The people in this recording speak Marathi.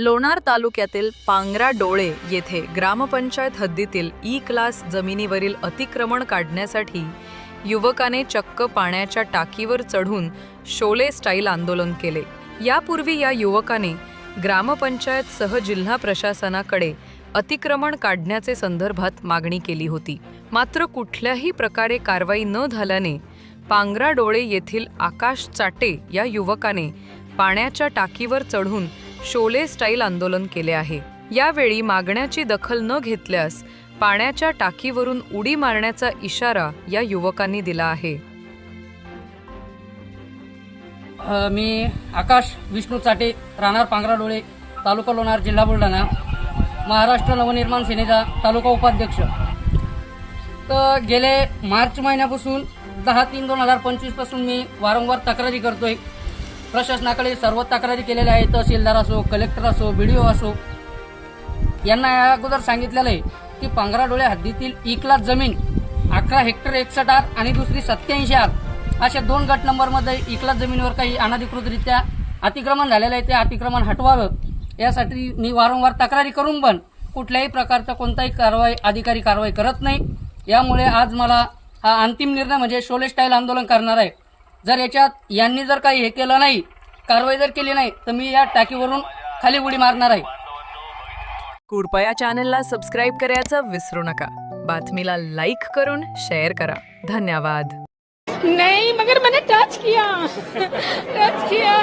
लोणार तालुक्यातील पांगरा डोळे येथे ग्रामपंचायत हद्दीतील ई क्लास जमिनीवरील अतिक्रमण काढण्यासाठी युवकाने चक्क पाण्याच्या टाकीवर चढून शोले स्टाईल आंदोलन केले. यापूर्वी या युवकाने ग्रामपंचायत सह जिल्हा प्रशासनाकडे अतिक्रमण काढण्याचे संदर्भात मागणी केली होती. मात्र कुठल्याही प्रकारे कारवाई न झाल्याने पांगरा डोळे येथील आकाश चाटे या युवकाने पाण्याच्या टाकीवर चढून शोले स्टाईल आंदोलन केले आहे. यावेळी मागण्याची दखल न घेतल्यास पाण्याच्या टाकीवरून उडी मारण्याचा इशारा या युवकांनी दिला आहे. मी आकाश विष्णू चाटे राहणार पांगराडोळे तालुका लोणार जिल्हा बुलढाणा महाराष्ट्र नवनिर्माण सेनेचा तालुका उपाध्यक्ष. तर गेले मार्च महिन्यापासून दहा तीन दोन हजार पंचवीसपासून मी वारंवार तक्रारी करतोय. प्रशासनाकडे सर्व तक्रारी केलेल्या आहेत तहसीलदार असो कलेक्टर असो बी असो. यांना या अगोदर सांगितलेलं आहे की पांगराडोळे हद्दीतील इकलाच जमीन अकरा हेक्टर एकसठ आर आणि दुसरी सत्याऐंशी आर अशा दोन गट नंबरमध्ये इकलाच जमिनीवर काही अनधिकृतरित्या अतिक्रमण झालेलं आहे. ते अतिक्रमण हटवावं. यासाठी मी वारंवार तक्रारी करून पण कुठल्याही प्रकारचा कोणताही कारवाई अधिकारी कारवाई करत नाही. यामुळे आज मला हा अंतिम निर्णय म्हणजे शोले स्टाईल आंदोलन करणार आहे. जर याच्यात यांनी जर काही हे केलं नाही कारवाई जर केली नाही तर मी या टाकीवरून खाली उडी मारणार आहे. कृपया चॅनलला सबस्क्राईब करायचं विसरू नका. बातमीला लाईक करून शेअर करा. धन्यवाद. नहीं मगर मैंने टच किया. Touch KIA.